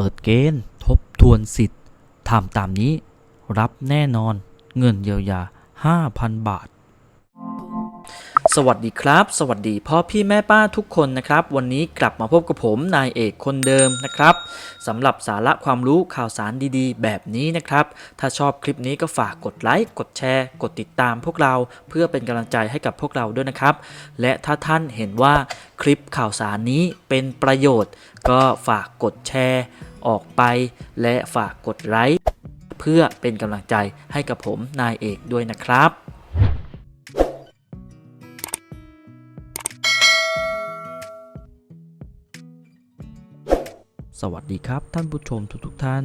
เปิดเกณฑ์ ทบทวนสิทธิ์ทำตามนี้ รับแน่นอน เงินเยียวยา 5,000 บาท สวัสดีครับ สวัสดีพ่อพี่แม่ป้าทุกคนนะครับ วันนี้กลับมาพบกับผมนายเอกคนเดิมนะครับสำหรับสาระความรู้ข่าวสารดีๆ แบบนี้นะครับ ถ้าชอบคลิปนี้ก็ฝากกดไลค์กดแชร์ กดติดตามพวกเราเพื่อเป็นกำลังใจให้กับพวกเราด้วยนะครับ และถ้าท่านเห็นว่าคลิปข่าวสารนี้เป็นประโยชน์ ก็ฝากกดแชร์ ออกไป และฝากกดไลค์เพื่อเป็นกำลังใจให้กับผมนายเอกด้วยนะครับสวัสดีครับท่านผู้ชมทุกๆทท่าน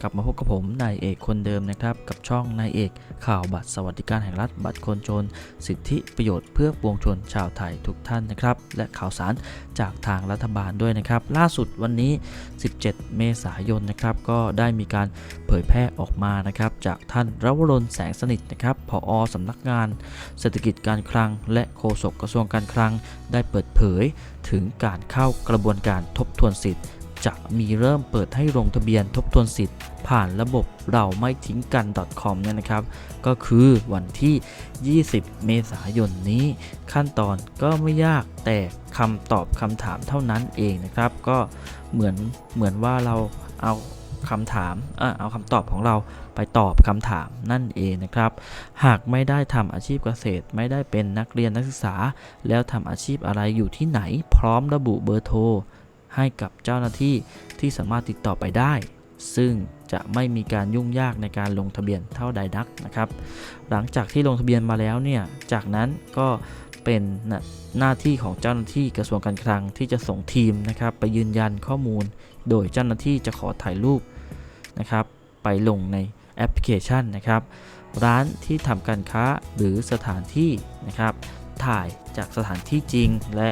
กลับมาพบกับผมนายเอกคนเดิมนะครับ กับช่องนายเอกข่าวบัตรสวัสดิการแห่งรัฐบัตรคนจน สิทธิประโยชน์เพื่อปวงชนชาวไทยทุกท่านนะครับ และข่าวสารจากทางรัฐบาลด้วยนะครับ ล่าสุดวันนี้ 17 เมษายนนะครับ ก็ได้มีการเผยแพร่ออกมานะครับ จากท่านรวรนแสงสนิทนะครับผอสำนักงาน เศรษฐกิจการคลัง และโฆษกกระทรวงการคลัง ได้เปิดเผยถึงการเข้ากระบวนการทบทวนสิทธิ์ จะมีเริ่มเปิดให้ลงทะเบียนทบทวนสิทธิ์ ผ่านระบบเราไม่ทิ้งกัน .com เนี่ยนะครับ ก็คือวันที่ 20 เมษายนนี้ ขั้นตอนก็ไม่ยากแต่คำตอบคำถามเท่านั้นเองนะครับ ก็เหมือนเหมือนว่าเราเอาคำถามเออเอาคำตอบของเราไปตอบคำถามนั่นเองนะครับ หากไม่ได้ทำอาชีพเกษตร ไม่ได้เป็นนักเรียนนักศึกษา แล้วทำอาชีพอะไรอยู่ที่ไหน พร้อมระบุเบอร์โทร ให้กับเจ้าหน้าที่ที่สามารถติดต่อไปได้ ซึ่งจะไม่มีการยุ่งยากในการลงทะเบียนเท่าใดนักนะครับ หลังจากที่ลงทะเบียนมาแล้วเนี่ย จากนั้นก็เป็นหน้าหน้าที่ของเจ้าหน้าที่กระทรวงการคลังที่จะส่งทีมนะครับ ไปยืนยันข้อมูล โดยเจ้าหน้าที่จะขอถ่ายรูปนะครับ ไปลงในแอปพลิเคชันนะครับ ร้านที่ทำการค้าหรือสถานที่นะครับ ถ่ายจากสถานที่จริง และ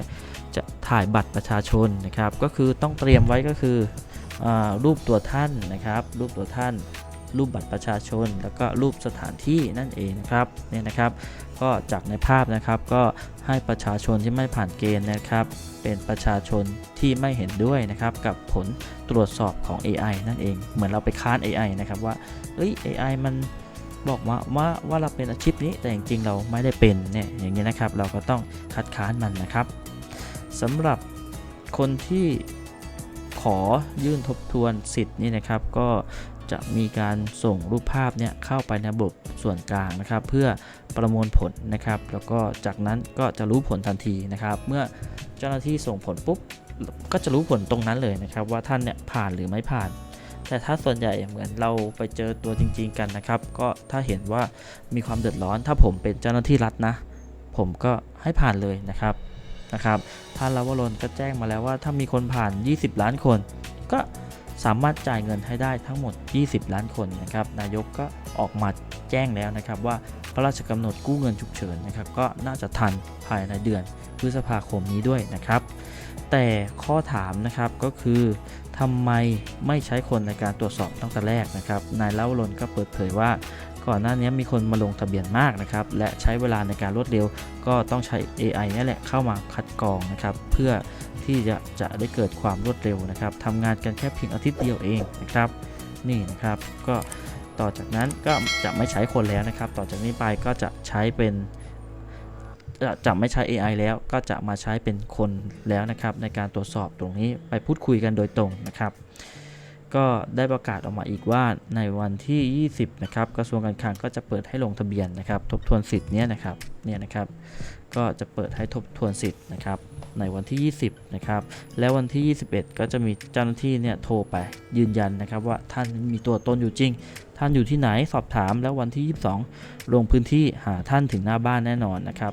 จะถ่ายบัตรประชาชนนะครับ ก็คือต้องเตรียมไว้ก็คืออรูปตัวท่านนะครับ รูปตัวท่าน รูปบัตรประชาชน แล้วก็รูปสถานที่นั่นเองนะครับเนี่ยนะครับ ก็จากในภาพนะครับก็ให้ประชาชนที่ไม่ผ่านเกณฑ์นะครับ เป็นประชาชนที่ไม่เห็นด้วยนะครับ กับผลตรวจสอบของ AI นั่นเอง เหมือนเราไปค้าน AI นะครับว่าเอ้ย AI มัน บอกว่าว่าว่าเราเป็นอาชีพนี้แต่จริงๆเราไม่ได้เป็นเนี่ยอย่างนี้นะครับ เราก็ต้องคัดค้านมันนะครับสำหรับคนที่ขอยื่นทบทวนสิทธิ์นี่นะครับ ก็จะมีการส่งรูปภาพเนี่ยเข้าไปในระบบส่วนกลางนะครับ เพื่อประมวลผลนะครับ แล้วก็จากนั้นก็จะรู้ผลทันทีนะครับ เมื่อเจ้าหน้าที่ส่งผลปุ๊บก็จะรู้ผลตรงนั้นเลยนะครับ ว่าท่านเนี่ยผ่านหรือไม่ผ่าน แต่ถ้าส่วนใหญ่เหมือนเราไปเจอตัวจริง ๆ กันนะครับ ก็ถ้าเห็นว่ามีความเดือดร้อน ถ้าผมเป็นเจ้าหน้าที่รัฐนะ ผมก็ให้ผ่านเลยนะครับนะครับท่านลาวรนก็แจ้งมาแล้วว่าถ้ามีคนผ่าน 20 ล้านคน ก็สามารถจ่ายเงินให้ได้ทั้งหมด 20 ล้านคนนะครับนายกก็ออกมาแจ้งแล้วนะครับ ว่าพระราชกำหนดกู้เงินฉุกเฉินนะครับ ก็น่าจะทันภายในเดือนพฤษภาคมนี้ด้วยนะครับ แต่ข้อถามนะครับก็คือ ทำไมไม่ใช้คนในการตรวจสอบตั้งแต่แรกนะครับ นายเล่ารนก็เปิดเผยว่า ก่อนหน้านี้มีคนมาลงทะเบียนมากนะครับ และใช้เวลาในการรวดเร็ว ก็ต้องใช้ AI นี่แหละเข้ามาคัดกรองนะครับ เพื่อที่จะจะได้เกิดความรวดเร็วนะครับทำงานกันแค่เพียงอาทิตย์เดียวเองนะครับ นี่นะครับ ก็ต่อจากนั้นก็จะไม่ใช้คนแล้วนะครับ ต่อจากนี้ไปก็จะใช้เป็น จะจะไม่ใช้ AI แล้วก็จะมาใช้เป็นคนแล้วนะครับ ในการตรวจสอบตรงนี้ไปพูดคุยกันโดยตรงนะครับ ก็ได้ประกาศออกมาอีกว่าในวันที่ 20 นะครับกระทรวงการคลังก็จะเปิดให้ลงทะเบียนนะครับ ทบทวนสิทธิ์เนี้ยนะครับ เนี่ยนะครับ ก็จะเปิดให้ทบทวนสิทธิ์นะครับ ในวันที่ 20 นะครับ แล้ววันที่ 21 ก็จะมีเจ้าหน้าที่เนี่ยโทรไปยืนยันนะครับ ว่าท่านมีตัวตนอยู่จริง ท่านอยู่ที่ไหนสอบถาม แล้ววันที่ 22 ลงพื้นที่หาท่านถึงหน้าบ้านแน่นอนนะครับ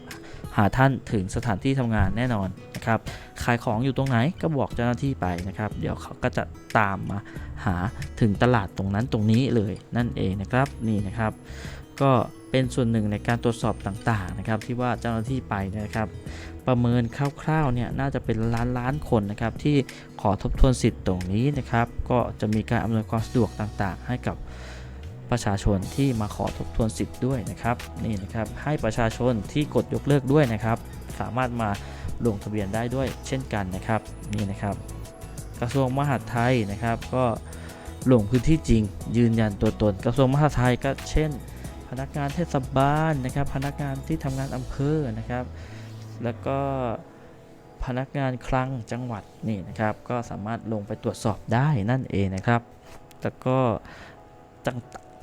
หาท่านถึงสถานที่ทำงานแน่นอนนะครับ ขายของอยู่ตรงไหนก็บอกเจ้าหน้าที่ไปนะครับ เดี๋ยวเขาก็จะตามมาหาถึงตลาดตรงนั้นตรงนี้เลยนั่นเองนะครับ นี่นะครับ ก็ เป็นส่วนหนึ่งในการตรวจสอบต่างๆนะครับที่ว่าเจ้าหน้าที่ไปนะครับ ประเมินคร่าวๆเนี่ยน่าจะเป็นล้านล้านคนนะครับที่ขอทบทวนสิทธิ์ตรงนี้นะครับ ก็จะมีการอำนวยความสะดวกต่างๆ ให้กับประชาชนที่มาขอทบทวนสิทธิ์ด้วยนะครับนี่นะครับให้ประชาชนที่กดยกเลิกด้วยนะครับ สามารถมาลงทะเบียนได้ด้วยเช่นกันนะครับนี่นะครับ กระทรวงมหาดไทยนะครับก็ลงพื้นที่จริง ยืนยันตัวตน กระทรวงมหาดไทยก็เช่น พนักงานเทศบาลนะครับ พนักงานที่ทำงานอำเภอนะครับ แล้วก็พนักงานคลังจังหวัดนี่นะครับ ก็สามารถลงไปตรวจสอบได้นั่นเองนะครับ แล้วก็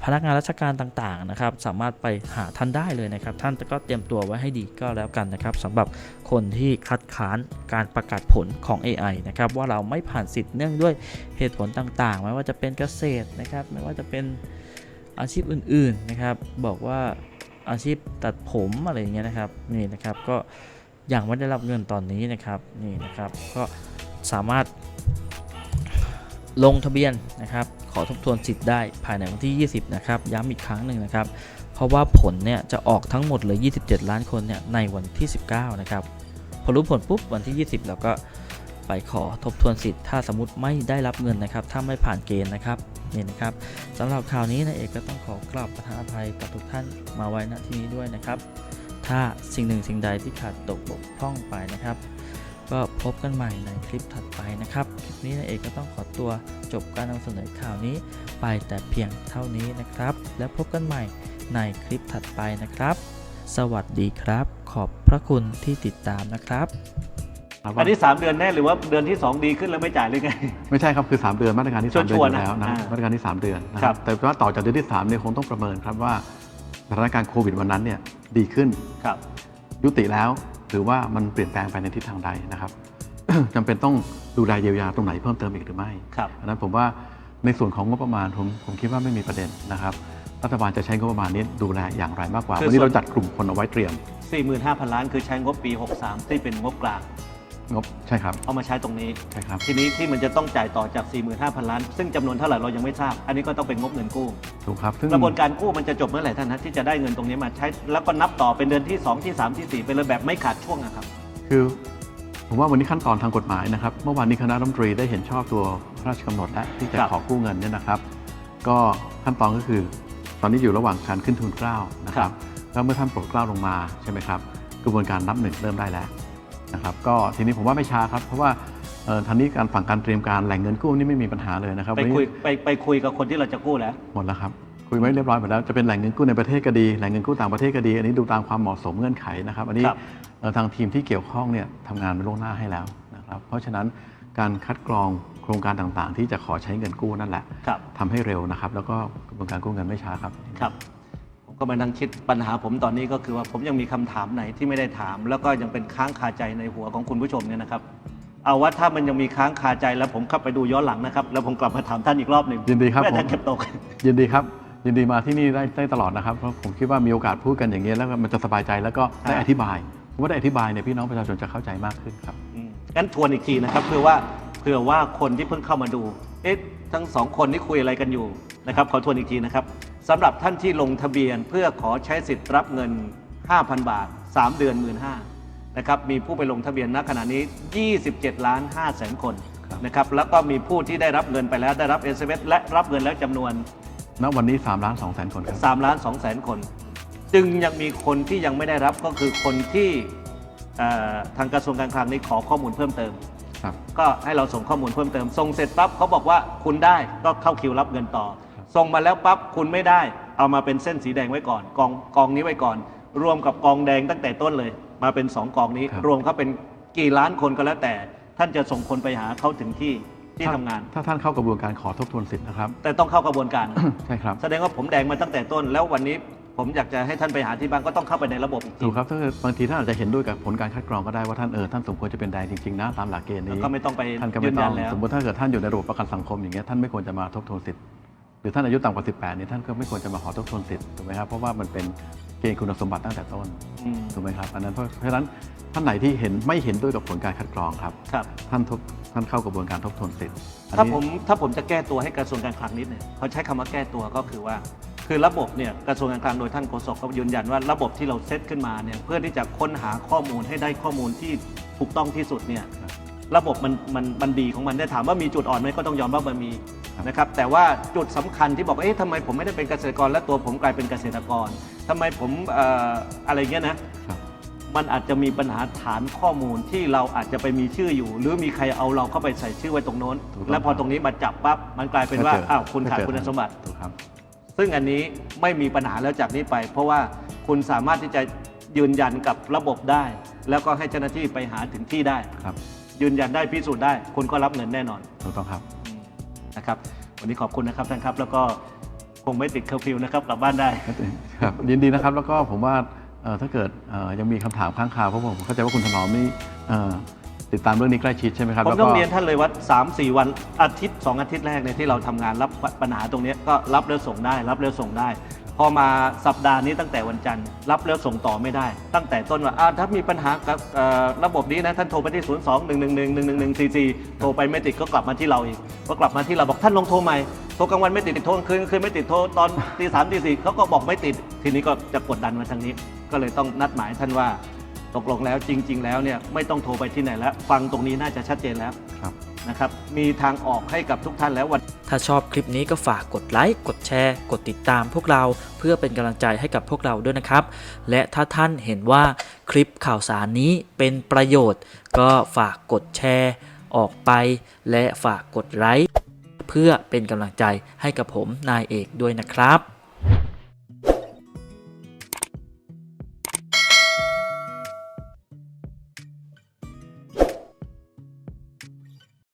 พนักงานราชการต่างๆนะครับ สามารถไปหาท่านได้เลยนะครับ ท่านก็เตรียมตัวไว้ให้ดีก็แล้วกันนะครับสำหรับคนที่คัดค้านการประกาศผลของ AI นะครับว่าเราไม่ผ่านสิทธิ์เนื่องด้วยเหตุผลต่างๆ ไม่ว่าจะเป็นเกษตรนะครับ ไม่ว่าจะเป็น อาชีพอื่นๆนะครับ บอกว่าอาชีพตัดผมอะไรอย่างเงี้ยนะครับนี่นะครับก็ยังไม่ได้รับเงินตอนนี้นะครับนี่นะครับก็สามารถลงทะเบียนนะครับ ขอทบทวนสิทธิ์ได้ภายในวันที่ 20 นะครับ ย้ำอีกครั้งหนึ่งนะครับ เพราะว่าผลเนี่ยจะออกทั้งหมดเลย 27 ล้านคนเนี่ยในวันที่ 19 นะครับ พอรู้ผลปุ๊บวันที่ 20 เราก็ไปขอทบทวนสิทธิ์ ถ้าสมมติไม่ได้รับเงินนะครับ ถ้าไม่ผ่านเกณฑ์นะครับ นี่นะครับสำหรับข่าวนี้นะเอกก็ต้องขอกราบประทานอภัยกับทุกท่านมาไว้ณที่นี้ด้วยนะครับ ถ้าสิ่งหนึ่งสิ่งใดที่ขาดตกบกพร่องไปนะครับ ก็พบกันใหม่ในคลิปถัดไปนะครับ คลิปนี้นายเอกก็ต้องขอตัวจบการนำเสนอข่าวนี้ไปแต่เพียงเท่านี้นะครับ แล้วพบกันใหม่ในคลิปถัดไปนะครับ สวัสดีครับ ขอบพระคุณที่ติดตามนะครับ ครับอันนี้ 3 เดือนแน่หรือว่าเดือนที่ 2 ดีขึ้นแล้วไม่จ่ายเลยไง ไม่ใช่ครับคือ 3 เดือนมาตรการที่ชั3เดือนวอร์ๆยู่แล้วนะนะอ่ามาตรการที่ 3 เดือนนะคครัรับบแต่ว่าต่อจากเดือนที่3เนี่ยคงต้องประเมินครับว่าสถานการณ์โควิดวันนั้นเนี่ยดีขึ้นครับยุติแล้วหรือว่ามันเปลี่ยนแปลงไปในทิศทางใดนะครับจำเป็นต้องดูแลเยียวยาตรงไหนเพิ่มเติมอีกหรือไม่ครับอันนั้นผมว่าในส่วนของงบประมาณผมผมคิดว่าไม่มีประเด็นนะครับรัฐบาลจะใช้งบประมาณนี้ดูแลอย่างไรมากกว่าคือวันนี้ส่วนเราจัดกลุ่มคนเอาไว้เตรียม 45,000 ล้านคือใช้งบปี 63 ที่เป็นงบกลาง งบใช่ครับ เอามาใช้ตรงนี้ ใช่ครับ ทีนี้ที่มันจะต้องจ่ายต่อจาก 45,000 ล้าน ซึ่งจำนวนเท่าไหร่เรายังไม่ทราบ อันนี้ก็ต้องเป็นงบเงินกู้ ถูกครับซึ่งกระบวนการกู้มันจะจบเมื่อไหร่ท่านนะที่จะได้เงินตรงนี้มาใช้ แล้วก็นับต่อเป็นเดือนที่ 2 ที่ 3 ที่ 4 ไปเลยแบบไม่ขาดช่วงอะครับ คือผมว่าวันนี้ขั้นตอนทางกฎหมายนะครับ เมื่อวานนี้คณะรัฐมนตรีได้เห็นชอบตัวพระราชกำหนดและที่จะครับขอกู้เงินเนี่ยนะครับ ก็ขั้นตอนก็คือตอนนี้อยู่ระหว่างการขึ้นทุนเกล้านะครับแล้วเมื่อท่านโปรดเกล้าลงมาใช่ไหมครับกระบวนการนับหนึ่งเริ่มได้แล้ว นะครับก็ทีนี้ผมว่าไม่ช้าครับ เพราะว่าเอ่อทางนี้การฝั่งการเตรียมการแหล่งเงินกู้นี่ไม่มีปัญหาเลยนะครับไปวันนี้คุยไปไปคุยกับคนที่เราจะกู้แล้ว หมดแล้วครับคุยไว้เรียบร้อยหมดแล้วจะเป็นแหล่งเงินกู้ในประเทศก็ดีแหล่งเงินกู้ต่างประเทศก็ดี อันนี้ดูตามความเหมาะสมเงื่อนไขนะครับอันนี้ครับ เอ่อทางทีมที่เกี่ยวข้องเนี่ยทำงานไปล่วงหน้าให้แล้วนะครับเพราะฉะนั้นการคัดกรองโครงการต่างๆ ที่จะขอใช้เงินกู้นั่นแหละครับทำให้เร็วนะครับแล้วก็กระบวนการกู้เงินไม่ช้าครับ ครับผม ก็มานั่งคิดปัญหาผมตอนนี้ก็คือว่าผมยังมีคำถามไหนที่ไม่ได้ถาม แล้วก็ยังเป็นค้างคาใจในหัวของคุณผู้ชมเนี่ยนะครับ เอาว่าถ้ามันยังมีค้างคาใจแล้วผมเข้าไปดูย้อนหลังนะครับ แล้วผมกลับมาถามท่านอีกรอบหนึ่งยินดีครับเพื่อผมท่านเก็บตก ยินดีครับ ยินดีมาที่นี่ได้ได้ตลอดนะครับเพราะผมคิดว่ามีโอกาสพูดกันอย่างนี้ยแล้วมันจะสบายใจแล้วก็ได้อ่าอธิบายผมว่าได้อธิบายเนี่ยพี่น้องประชาชนจะเข้าใจมากขึ้นครับอืมงั้นทวนอีกทีนะครับเพื่อว่าเพื่อว่าคนที่เพิ่งเข้ามาดูเอ๊ะทั้งสองคนนี่คุยอะไรกันอยู่นะครับขอทวนอีกทีนะครับ สำหรับท่านที่ลงทะเบียนเพื่อขอใช้สิทธิ์รับเงิน 5,000 บาท 3 เดือน 1 5ื่นนะครับมีผู้ไปลงทะเบียนณขณะนี้ 27 ล้าน5แสนคนครับนะครับแล้วก็มีผู้ที่ได้รับเงินไปแล้วได้รับ s อ s และรับเงินแล้วจำนวนณวันนี้3ล้าน2แสนคนครับ3ล้าน2แสนคน จึงยังมีคนที่ยังไม่ได้รับก็คือคนที่เอ่อทางกระทรวงการคลังนี้ขอข้อมูลเพิ่มเติมครับก็ให้เราส่งข้อมูลเพิ่มเติมส่งเสร็จปั๊บเขาบอกว่าคุณได้ก็เข้าคิวรับเงินต่อครับ ส่งมาแล้วปั๊บคุณไม่ได้ เอามาเป็นเส้นสีแดงไว้ก่อน กองกองนี้ไว้ก่อน รวมกับกองแดงตั้งแต่ต้นเลย มาเป็น2กองนี้ รวมเขาเป็นกี่ล้านคนก็แล้วแต่ ท่านจะส่งคนไปหาเขาถึงที่ที่ทำงาน ถ้าท่านเข้ากระบวนการขอทบทวนสิทธิ์นะครับ แต่ต้องเข้ากระบวนการใช่ครับแสดงว่าผมแดงมาตั้งแต่ต้น แล้ววันนี้ผมอยากจะให้ท่านไปหาที่บ้านก็ต้องเข้าไปในระบบอีกทีถูกครับถ้าเกิดบางทีท่านอาจจะเห็นด้วยกับผลการคัดกรองก็ได้ว่าท่านเออท่านสมควรจะเป็นแดงจริงๆนะตามหลักเกณฑ์แล้วนี้ก็ไม่ต้องไปท่านก็ยืไม่นต้ยัอนงแล้วสมมติถ้าเกิดท่านอยู่ในระบบประกันสังคมอย่างเงี้ยท่านไม่ควรจะมาทบทวนสิทธิ์ หรือท่านอายุต่ำกว่า 18เนี่ยท่านก็ไม่ควรจะมาขอทบทวนสิทธิ์ถูกไหมครับเพราะว่ามันเป็นเกณฑ์คุณสมบัติตั้งแต่ต้นอืมถูกไหมครับอันนั้นเพราะเพราะฉะนั้นท่านไหนที่เห็นไม่เห็นด้วยกับผลการคัดกรองครับ ครับ ท่านทบท่านเข้ากระบวนการทบทวนสิทธิ์อันถ้านี้ ผมถ้าผมจะแก้ตัวให้กระทรวงการคลังนิดเนี่ยเขาใช้คำว่าแก้ตัวก็คือว่า คือระบบเนี่ยกระทรวงการคลังโดยท่านโฆษกก็ยืนยันว่าระบบที่เราเซตขึ้นมาเนี่ยเพื่อที่จะค้นหาข้อมูลให้ได้ข้อมูลที่ถูกต้องที่สุดเนี่ยระบบมันมันมันดีของมันได้ถามว่ามีจุดอ่อนไหมก็ต้องยอมรับว่ามี นะครับแต่ว่าจุดสำคัญที่บอกว่าเอ๊ะทำไมผมไม่ได้เป็นเกษตรกร และตัวผมกลายเป็นเกษตรกรทำไมผมเอ่ออะไรเงี้ยนะ ครับ มันอาจจะมีปัญหาฐานข้อมูลที่เราอาจจะไปมีชื่ออยู่ หรือมีใครเอาเราเข้าไปใส่ชื่อไว้ตรงโน้น ถูกต้องแล้วพอตรงนี้มาจับปั๊บมันกลายเป็นว่าก็จอ้าวคุณขาดก็เจคุณสมบัติ ถูกครับ ซึ่งอันนี้ไม่มีปัญหาแล้วจากนี้ไป เพราะว่าคุณสามารถที่จะยืนยันกับระบบได้ แล้วก็ให้เจ้าหน้าที่ไปหาถึงที่ได้ ครับยืนยันได้พิสูจน์ได้ คุณก็รับเงินแน่นอน ถูกต้องครับอืม นะครับวันนี้ขอบคุณนะครับท่านครับ แล้วก็คงไม่ติดเคอร์ฟิวนะครับกลับบ้านได้ ครับยินดีนะครับแล้วก็ผมว่าเอ่อถ้าเกิดเอ่อยังมีคำถามค้างคาเพราะผมเข้าใจว่าคุณถนอมนี่เอ่อติดตามเรื่องนี้ใกล้ชิดใช่ไหมครับผมแล้วต้ก็องเรียนท่านเลยว่า3 4 วันอาทิตย์ 2 อาทิตย์แรกเนี่ยที่เราทำงานรับปัญหาตรงเนี้ยก็รับแล้วส่งได้ รับแล้วส่งได้ พอมาสัปดาห์นี้ตั้งแต่วันจันทร์รับแล้วส่งต่อไม่ได้ ตั้งแต่ต้นว่าถ้ามีปัญหากับระบบนี้นะท่านโทรไปที่ 0 2 1 1 1 1 1 1 4 4 โทรไปไม่ติดก็กลับมาที่เราอีกก็กลับมาที่เราบอกท่านลองโทรใหม่โทรกลางวันไม่ติดโทรกลางคืนคืนไม่ติดโทรตอนตีสามตีสี่เขาก็บอกไม่ติด ทีนี้ก็จะกดดันมาทางนี้ ก็เลยต้องนัดหมายท่านว่าตกลงแล้วจริง ๆ แล้วเนี่ยไม่ต้องโทรไปที่ไหนแล้ว ฟังตรงนี้น่าจะชัดเจนแล้วครับ นะครับมีทางออกให้กับทุกท่านแล้ววัน ถ้าชอบคลิปนี้ก็ฝากกดไลค์ กดแชร์ กดติดตามพวกเราเพื่อเป็นกำลังใจให้กับพวกเราด้วยนะครับ และถ้าท่านเห็นว่าคลิปข่าวสารนี้เป็นประโยชน์ ก็ฝากกดแชร์ ออกไป และฝากกดไลค์เพื่อเป็นกำลังใจให้กับผมนายเอกด้วยนะครับ